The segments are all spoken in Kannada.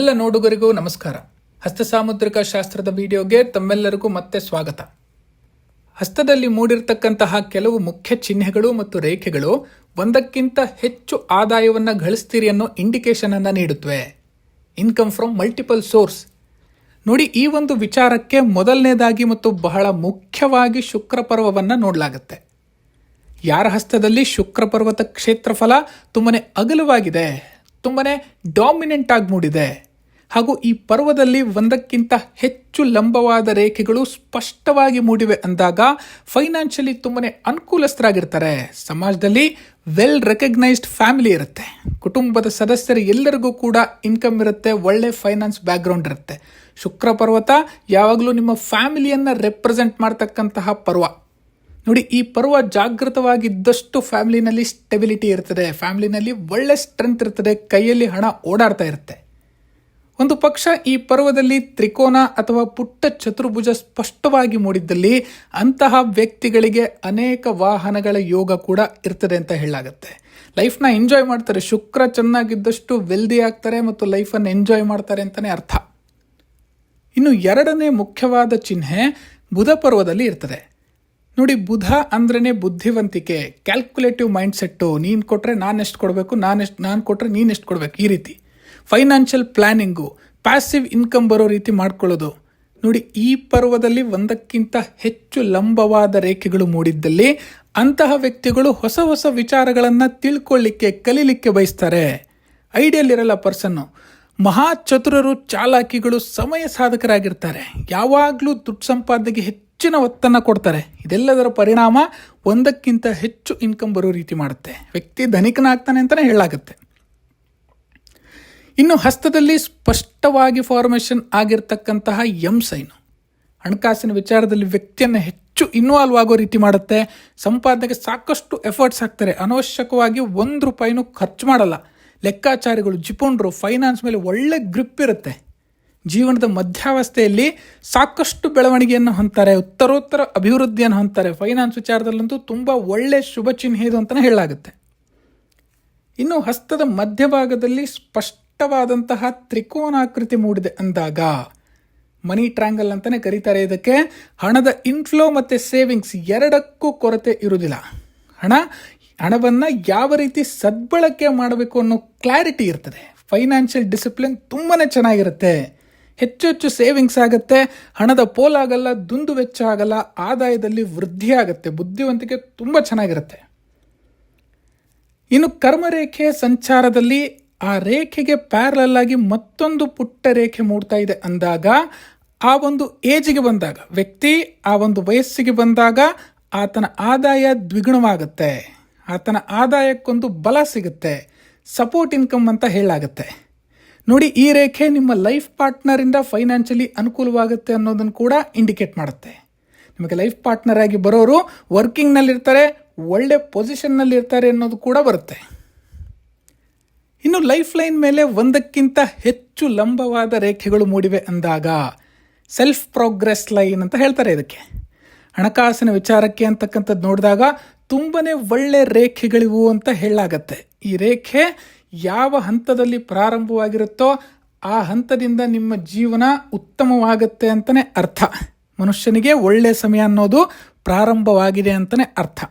ಎಲ್ಲ ನೋಡುಗರಿಗೂ ನಮಸ್ಕಾರ. ಹಸ್ತಸಾಮುದ್ರಿಕ ಶಾಸ್ತ್ರದ ವಿಡಿಯೋಗೆ ತಮ್ಮೆಲ್ಲರಿಗೂ ಮತ್ತೆ ಸ್ವಾಗತ. ಹಸ್ತದಲ್ಲಿ ಮೂಡಿರತಕ್ಕಂತಹ ಕೆಲವು ಮುಖ್ಯ ಚಿಹ್ನೆಗಳು ಮತ್ತು ರೇಖೆಗಳು ಒಂದಕ್ಕಿಂತ ಹೆಚ್ಚು ಆದಾಯವನ್ನು ಗಳಿಸ್ತೀರಿ ಅನ್ನೋ ಇಂಡಿಕೇಶನ್ ಅನ್ನು ನೀಡುತ್ತವೆ. ಇನ್ಕಮ್ ಫ್ರಮ್ ಮಲ್ಟಿಪಲ್ ಸೋರ್ಸ್ ನೋಡಿ, ಈ ಒಂದು ವಿಚಾರಕ್ಕೆ ಮೊದಲನೇದಾಗಿ ಮತ್ತು ಬಹಳ ಮುಖ್ಯವಾಗಿ ಶುಕ್ರ ಪರ್ವವನ್ನು ನೋಡಲಾಗುತ್ತೆ. ಯಾರ ಹಸ್ತದಲ್ಲಿ ಶುಕ್ರ ಪರ್ವತ ಕ್ಷೇತ್ರಫಲ ತುಂಬನೇ ಅಗಲವಾಗಿದೆ, ತುಂಬನೇ ಡಾಮಿನೆಂಟ್ ಆಗಿ ಮೂಡಿದೆ. ಹಾಗೂ ಈ ಪರ್ವದಲ್ಲಿ ಒಂದಕ್ಕಿಂತ ಹೆಚ್ಚು ಲಂಬವಾದ ರೇಖೆಗಳು ಸ್ಪಷ್ಟವಾಗಿ ಮೂಡಿವೆ ಅಂದಾಗ ಫೈನಾನ್ಷಿಯಲಿ ತುಂಬನೇ ಅನುಕೂಲಸ್ಥರಾಗಿರ್ತಾರೆ. ಸಮಾಜದಲ್ಲಿ ವೆಲ್ ರೆಕಗ್ನೈಸ್ಡ್ ಫ್ಯಾಮಿಲಿ ಇರುತ್ತೆ. ಕುಟುಂಬದ ಸದಸ್ಯರು ಎಲ್ಲರಿಗೂ ಕೂಡ ಇನ್ಕಮ್ ಇರುತ್ತೆ, ಒಳ್ಳೆ ಫೈನಾನ್ಸ್ ಬ್ಯಾಕ್ಗ್ರೌಂಡ್ ಇರುತ್ತೆ. ಶುಕ್ರ ಪರ್ವತ ಯಾವಾಗಲೂ ನಿಮ್ಮ ಫ್ಯಾಮಿಲಿಯನ್ನು ರೆಪ್ರೆಸೆಂಟ್ ಮಾಡ್ತಕ್ಕಂತಹ ಪರ್ವ. ನೋಡಿ, ಈ ಪರ್ವ ಜಾಗೃತವಾಗಿದ್ದಷ್ಟು ಫ್ಯಾಮಿಲಿನಲ್ಲಿ ಸ್ಟೆಬಿಲಿಟಿ ಇರ್ತದೆ ಫ್ಯಾಮಿಲಿನಲ್ಲಿ ಒಳ್ಳೆ ಸ್ಟ್ರೆಂತ್ ಇರ್ತದೆ, ಕೈಯಲ್ಲಿ ಹಣ ಓಡಾಡ್ತಾ ಇರುತ್ತೆ. ಒಂದು ಪಕ್ಷ ಈ ಪರ್ವದಲ್ಲಿ ತ್ರಿಕೋನ ಅಥವಾ ಪುಟ್ಟ ಚತುರ್ಭುಜ ಸ್ಪಷ್ಟವಾಗಿ ಮೂಡಿದ್ದಲ್ಲಿ ಅಂತಹ ವ್ಯಕ್ತಿಗಳಿಗೆ ಅನೇಕ ವಾಹನಗಳ ಯೋಗ ಕೂಡ ಇರ್ತದೆ ಅಂತ ಹೇಳಲಾಗುತ್ತೆ. ಲೈಫ್ನ ಎಂಜಾಯ್ ಮಾಡ್ತಾರೆ. ಶುಕ್ರ ಚೆನ್ನಾಗಿದ್ದಷ್ಟು ವೆಲ್ದಿ ಆಗ್ತಾರೆ ಮತ್ತು ಲೈಫನ್ನು ಎಂಜಾಯ್ ಮಾಡ್ತಾರೆ ಅಂತಲೇ ಅರ್ಥ. ಇನ್ನು ಎರಡನೇ ಮುಖ್ಯವಾದ ಚಿಹ್ನೆ ಬುಧ ಪರ್ವದಲ್ಲಿ ಇರ್ತದೆ. ನೋಡಿ, ಬುಧ ಅಂದ್ರೇ ಬುದ್ಧಿವಂತಿಕೆ ಕ್ಯಾಲ್ಕುಲೇಟಿವ್ ಮೈಂಡ್ ಸೆಟ್ಟು ನೀನು ಕೊಟ್ಟರೆ ನಾನು ಎಷ್ಟು ಕೊಡಬೇಕು ನಾನು ಎಷ್ಟು ನಾನು ಕೊಟ್ಟರೆ ನೀನು ಎಷ್ಟು ಕೊಡಬೇಕು, ಈ ರೀತಿ. ಫೈನಾನ್ಷಿಯಲ್ ಪ್ಲಾನಿಂಗು ಪ್ಯಾಸಿವ್ ಇನ್ಕಮ್ ಬರೋ ರೀತಿ ಮಾಡ್ಕೊಳ್ಳೋದು. ನೋಡಿ, ಈ ಪರ್ವದಲ್ಲಿ ಒಂದಕ್ಕಿಂತ ಹೆಚ್ಚು ಲಂಬವಾದ ರೇಖೆಗಳು ಮೂಡಿದ್ದಲ್ಲಿ ಅಂತಹ ವ್ಯಕ್ತಿಗಳು ಹೊಸ ಹೊಸ ವಿಚಾರಗಳನ್ನು ತಿಳ್ಕೊಳ್ಳಿಕ್ಕೆ, ಕಲೀಲಿಕ್ಕೆ ಬಯಸ್ತಾರೆ. ಐಡಿಯಲ್ ಇರಲ್ಲ ಪರ್ಸನ್ನು. ಮಹಾ ಚತುರರು, ಚಾಲಾಕಿಗಳು, ಸಮಯ ಸಾಧಕರಾಗಿರ್ತಾರೆ. ಯಾವಾಗಲೂ ದುಡ್ಡು ಸಂಪಾದನೆಗೆ ಹೆಚ್ಚಿನ ಒತ್ತನ್ನು ಕೊಡ್ತಾರೆ. ಇದೆಲ್ಲದರ ಪರಿಣಾಮ ಒಂದಕ್ಕಿಂತ ಹೆಚ್ಚು ಇನ್ಕಮ್ ಬರೋ ರೀತಿ ಮಾಡುತ್ತೆ. ವ್ಯಕ್ತಿ ಧನಿಕನಾಗ್ತಾನೆ ಅಂತಲೇ ಹೇಳಾಗುತ್ತೆ ಇನ್ನು ಹಸ್ತದಲ್ಲಿ ಸ್ಪಷ್ಟವಾಗಿ ಫಾರ್ಮೇಷನ್ ಆಗಿರ್ತಕ್ಕಂತಹ ಎಂ ಸೈನು ಹಣಕಾಸಿನ ವಿಚಾರದಲ್ಲಿ ವ್ಯಕ್ತಿಯನ್ನು ಹೆಚ್ಚು ಇನ್ವಾಲ್ವ್ ಆಗೋ ರೀತಿ ಮಾಡುತ್ತೆ. ಸಂಪಾದನೆಗೆ ಸಾಕಷ್ಟು ಎಫರ್ಟ್ಸ್ ಹಾಕ್ತಾರೆ. ಅನವಶ್ಯಕವಾಗಿ ಒಂದು ರೂಪಾಯಿನೂ ಖರ್ಚು ಮಾಡಲ್ಲ. ಲೆಕ್ಕಾಚಾರಿಗಳು, ಜಿಪುಣರು ಫೈನಾನ್ಸ್ ಮೇಲೆ ಒಳ್ಳೆ ಗ್ರಿಪ್ ಇರುತ್ತೆ. ಜೀವನದ ಮಧ್ಯಾವಸ್ಥೆಯಲ್ಲಿ ಸಾಕಷ್ಟು ಬೆಳವಣಿಗೆಯನ್ನು ಹೊಂತಾರೆ ಉತ್ತರೋತ್ತರ ಅಭಿವೃದ್ಧಿಯನ್ನು ಹೊಂತಾರೆ ಫೈನಾನ್ಸ್ ವಿಚಾರದಲ್ಲಂತೂ ತುಂಬ ಒಳ್ಳೆ ಶುಭ ಚಿಹ್ನೆ ಇದು ಅಂತಲೇ ಹೇಳಲಾಗುತ್ತೆ. ಇನ್ನು ಹಸ್ತದ ಮಧ್ಯಭಾಗದಲ್ಲಿ ಸ್ಪಷ್ಟವಾದಂತಹ ತ್ರಿಕೋನಾಕೃತಿ ಮೂಡಿದೆ ಅಂದಾಗ ಮನಿ ಟ್ರ್ಯಾಂಗಲ್ ಅಂತಲೇ ಕರೀತಾರೆ ಇದಕ್ಕೆ. ಹಣದ ಇನ್ಫ್ಲೋ ಮತ್ತು ಸೇವಿಂಗ್ಸ್ ಎರಡಕ್ಕೂ ಕೊರತೆ ಇರುವುದಿಲ್ಲ. ಹಣ, ಹಣವನ್ನು ಯಾವ ರೀತಿ ಸದ್ಬಳಕೆ ಮಾಡಬೇಕು ಅನ್ನೋ ಕ್ಲಾರಿಟಿ ಇರ್ತದೆ. ಫೈನಾನ್ಷಿಯಲ್ ಡಿಸಿಪ್ಲಿನ್ ತುಂಬಾ ಚೆನ್ನಾಗಿರುತ್ತೆ. ಹೆಚ್ಚು ಹೆಚ್ಚು ಸೇವಿಂಗ್ಸ್ ಆಗುತ್ತೆ. ಹಣದ ಪೋಲಾಗಲ್ಲ ದುಂದು ವೆಚ್ಚ ಆಗಲ್ಲ, ಆದಾಯದಲ್ಲಿ ವೃದ್ಧಿ ಆಗುತ್ತೆ. ಬುದ್ಧಿವಂತಿಕೆ ತುಂಬ ಚೆನ್ನಾಗಿರುತ್ತೆ. ಇನ್ನು ಕರ್ಮರೇಖೆ ಸಂಚಾರದಲ್ಲಿ ಆ ರೇಖೆಗೆ ಪ್ಯಾರಲಲ್ ಆಗಿ ಮತ್ತೊಂದು ಪುಟ್ಟ ರೇಖೆ ಮೂಡ್ತಾ ಇದೆ ಅಂದಾಗ, ಆ ಒಂದು ಏಜಿಗೆ ಬಂದಾಗ, ವ್ಯಕ್ತಿ ಆ ಒಂದು ವಯಸ್ಸಿಗೆ ಬಂದಾಗ ಆತನ ಆದಾಯ ದ್ವಿಗುಣವಾಗುತ್ತೆ. ಆತನ ಆದಾಯಕ್ಕೊಂದು ಬಲ ಸಿಗುತ್ತೆ. ಸಪೋರ್ಟ್ ಇನ್ಕಮ್ ಅಂತ ಹೇಳಾಗುತ್ತೆ ನೋಡಿ, ಈ ರೇಖೆ ನಿಮ್ಮ ಲೈಫ್ ಪಾರ್ಟ್ನರಿಂದ ಫೈನಾನ್ಷಿಯಲಿ ಅನುಕೂಲವಾಗುತ್ತೆ ಅನ್ನೋದನ್ನು ಕೂಡ ಇಂಡಿಕೇಟ್ ಮಾಡುತ್ತೆ. ನಿಮಗೆ ಲೈಫ್ ಪಾರ್ಟ್ನರ್ ಆಗಿ ಬರೋರು ವರ್ಕಿಂಗ್ನಲ್ಲಿರ್ತಾರೆ ಒಳ್ಳೆ ಪೊಸಿಷನ್ನಲ್ಲಿ ಇರ್ತಾರೆ ಅನ್ನೋದು ಕೂಡ ಬರುತ್ತೆ. ಇನ್ನು ಲೈಫ್ ಲೈನ್ ಮೇಲೆ ಒಂದಕ್ಕಿಂತ ಹೆಚ್ಚು ಲಂಬವಾದ ರೇಖೆಗಳು ಮೂಡಿವೆ ಅಂದಾಗ ಸೆಲ್ಫ್ ಪ್ರೋಗ್ರೆಸ್ ಲೈನ್ ಅಂತ ಹೇಳ್ತಾರೆ ಇದಕ್ಕೆ. ಹಣಕಾಸಿನ ವಿಚಾರಕ್ಕೆ ಅಂತಕ್ಕಂಥದ್ದು ನೋಡಿದಾಗ ತುಂಬನೇ ಒಳ್ಳೆ ರೇಖೆಗಳಿವು ಅಂತ ಹೇಳಲಾಗತ್ತೆ. ಈ ರೇಖೆ ಯಾವ ಹಂತದಲ್ಲಿ ಪ್ರಾರಂಭವಾಗಿರುತ್ತೋ ಆ ಹಂತದಿಂದ ನಿಮ್ಮ ಜೀವನ ಉತ್ತಮವಾಗುತ್ತೆ ಅಂತಲೇ ಅರ್ಥ. ಮನುಷ್ಯನಿಗೆ ಒಳ್ಳೆಯ ಸಮಯ ಅನ್ನೋದು ಪ್ರಾರಂಭವಾಗಿದೆ ಅಂತಲೇ ಅರ್ಥ.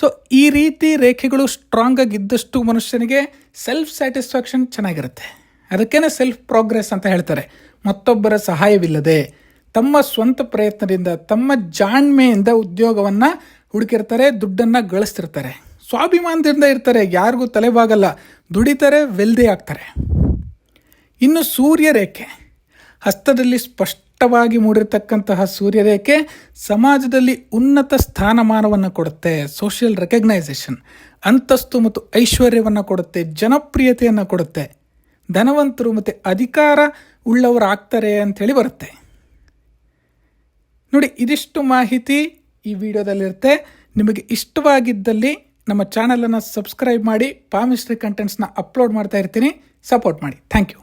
ಸೊ ಈ ರೀತಿ ರೇಖೆಗಳು ಸ್ಟ್ರಾಂಗ್ ಆಗಿದ್ದಷ್ಟು ಮನುಷ್ಯನಿಗೆ ಸೆಲ್ಫ್ ಸ್ಯಾಟಿಸ್ಫ್ಯಾಕ್ಷನ್ ಚೆನ್ನಾಗಿರುತ್ತೆ. ಅದಕ್ಕೇ ಸೆಲ್ಫ್ ಪ್ರೋಗ್ರೆಸ್ ಅಂತ ಹೇಳ್ತಾರೆ. ಮತ್ತೊಬ್ಬರ ಸಹಾಯವಿಲ್ಲದೆ, ತಮ್ಮ ಸ್ವಂತ ಪ್ರಯತ್ನದಿಂದ, ತಮ್ಮ ಜಾಣ್ಮೆಯಿಂದ ಉದ್ಯೋಗವನ್ನು ಹುಡುಕಿರ್ತಾರೆ, ದುಡ್ಡನ್ನು ಗಳಿಸ್ತಿರ್ತಾರೆ. ಸ್ವಾಭಿಮಾನದಿಂದ ಇರ್ತಾರೆ, ಯಾರಿಗೂ ತಲೆಬಾಗಲ್ಲ, ದುಡಿತಾರೆ ವೆಲ್ದಿ ಆಗ್ತಾರೆ. ಇನ್ನು ಸೂರ್ಯರೇಖೆ, ಹಸ್ತದಲ್ಲಿ ಸ್ಪಷ್ಟವಾಗಿ ಮೂಡಿರ್ತಕ್ಕಂತಹ ಸೂರ್ಯರೇಖೆ ಸಮಾಜದಲ್ಲಿ ಉನ್ನತ ಸ್ಥಾನಮಾನವನ್ನು ಕೊಡುತ್ತೆ ಸೋಷಿಯಲ್ ರೆಕಗ್ನೈಸೇಷನ್ ಅಂತಸ್ತು ಮತ್ತು ಐಶ್ವರ್ಯವನ್ನು ಕೊಡುತ್ತೆ, ಜನಪ್ರಿಯತೆಯನ್ನು ಕೊಡುತ್ತೆ, ಧನವಂತರು ಮತ್ತು ಅಧಿಕಾರ ಉಳ್ಳವರು ಆಗ್ತಾರೆ ಅಂಥೇಳಿ ಬರುತ್ತೆ. ನೋಡಿ, ಇದಿಷ್ಟು ಮಾಹಿತಿ ಈ ವಿಡಿಯೋದಲ್ಲಿರುತ್ತೆ. ನಿಮಗೆ ಇಷ್ಟವಾಗಿದ್ದಲ್ಲಿ ನಮ್ಮ ಚಾನಲನ್ನು ಸಬ್ಸ್ಕ್ರೈಬ್ ಮಾಡಿ ಪಾಮಿಸ್ಟ್ರಿ ಕಂಟೆಂಟ್ಸ್ನ ಅಪ್ಲೋಡ್ ಮಾಡ್ತಾ ಇರ್ತೀನಿ. ಸಪೋರ್ಟ್ ಮಾಡಿ. Thank you